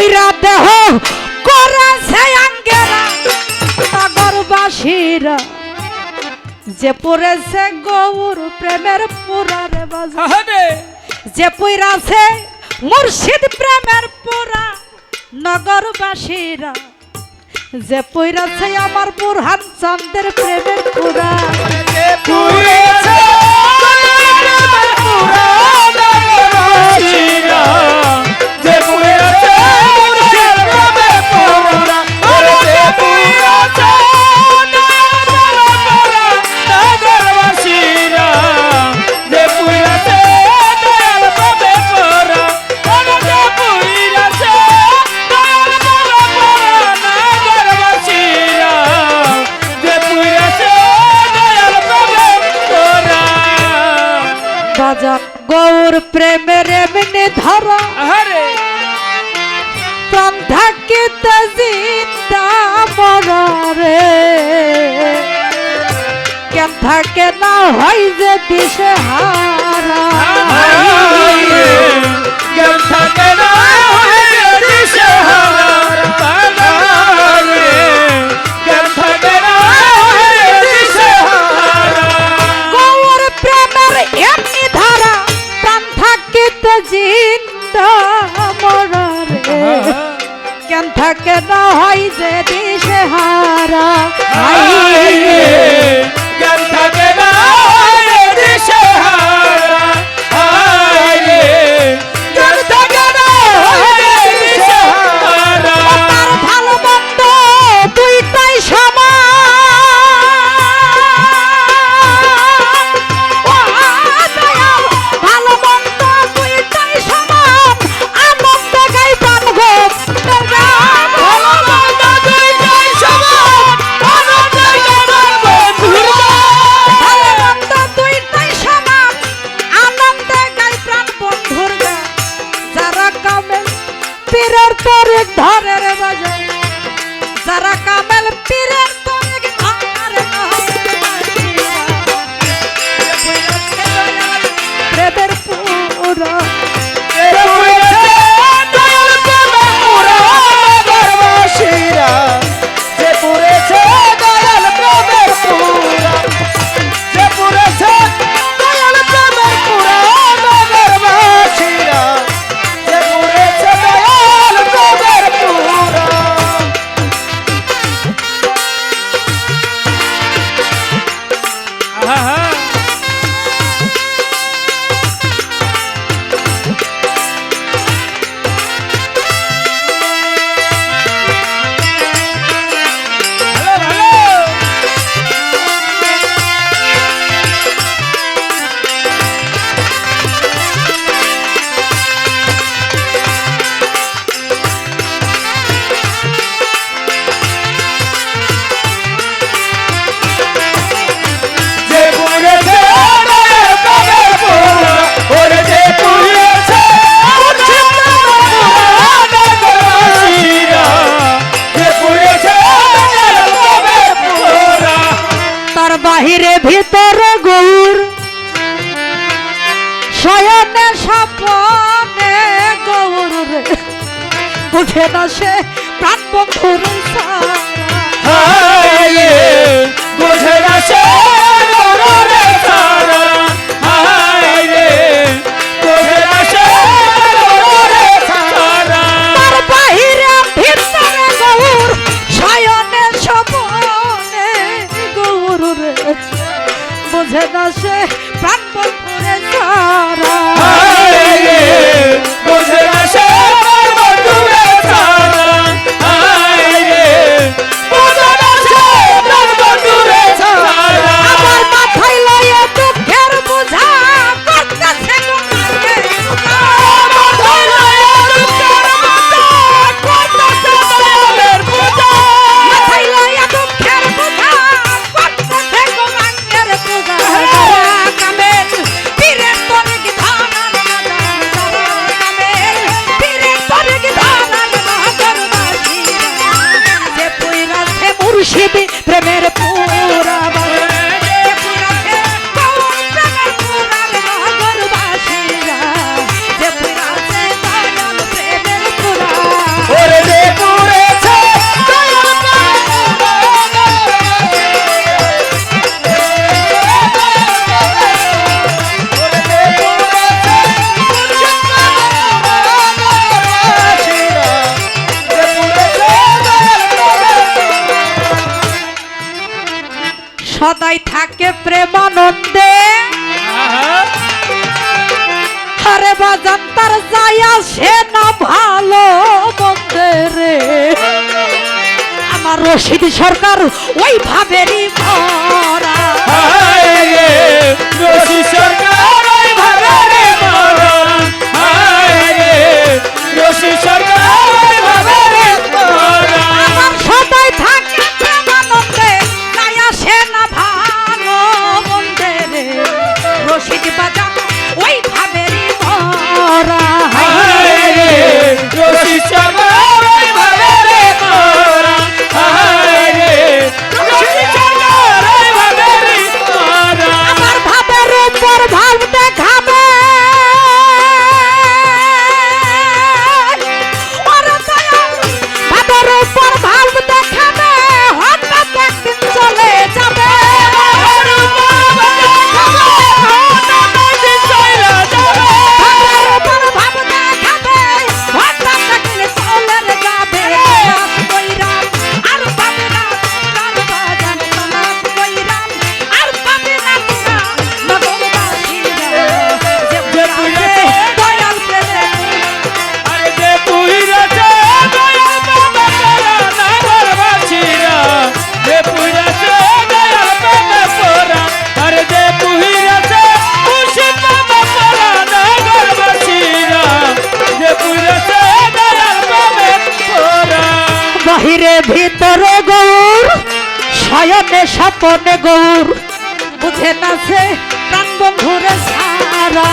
কইরা দেহ করাছে আঙ্গেরা নগরবাসীরা যে পড়েছে গৌর প্রেমের পোড়ারে বাজারে যে পইরাছে মুর্শিদ প্রেমের পোড়া নগরবাসীরা। যে পইরাছে আমার বুরহান চান্দের প্রেমের পুরা প্রেমের এমনি ধরা হরে প্রাণ থাকিতে জিন্দা মরারে কেন থাকে না হয় যে বিষে হারা কেন থাকে না आएंगे তোর বাজে। যারা কাম মাঝে দশে প্রাণ পুরে সারা tremendo. বন্দে আরে বাজান, তার না ভালো বন্দে রে। আমার রশিদ সরকার ওই ভাবেরই ভরা রশিদ সরকার। ভিড়ে ভিতরে গৌর শয়নে স্বপনে গৌর। বুঝে না সে প্রাণ বন্ধুরে সারা।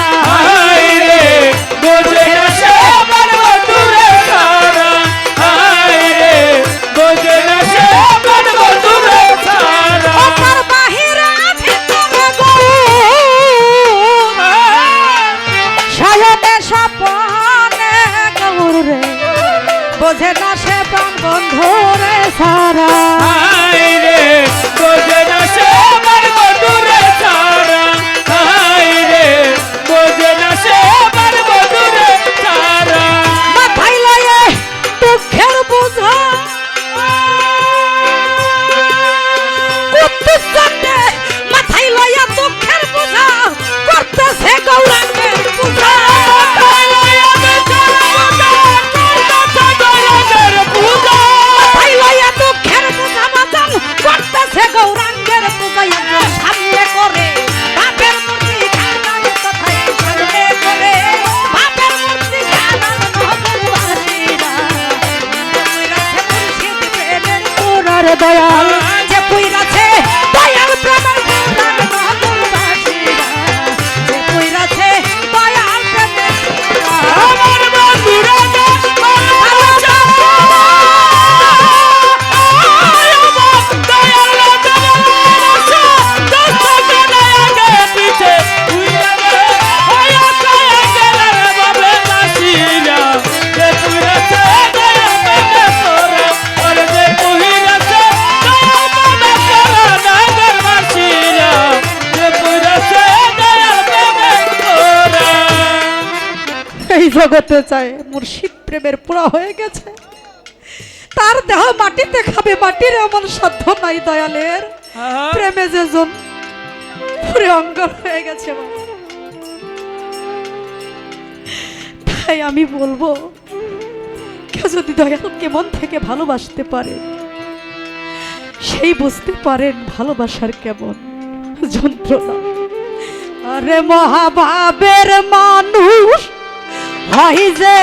দয়াল জগতে যায় মুর্শিদ প্রেমের পুরা হয়ে গেছে। তার দেহ মাটিতে খাবে মাটির এমন সাধ্য নাই দয়ালের। হ্যাঁ, হ্যাঁ। প্রেমে যে জন পুরে অঙ্গর হয়ে গেছে তাই আমি বলব কেউ যদি দয়ালকে মন থেকে ভালোবাসতে পারে সেই বুঝতে পারেন ভালোবাসার কেমন যন্ত্রণা। আরে মহাভাবের মানুষ হয় যে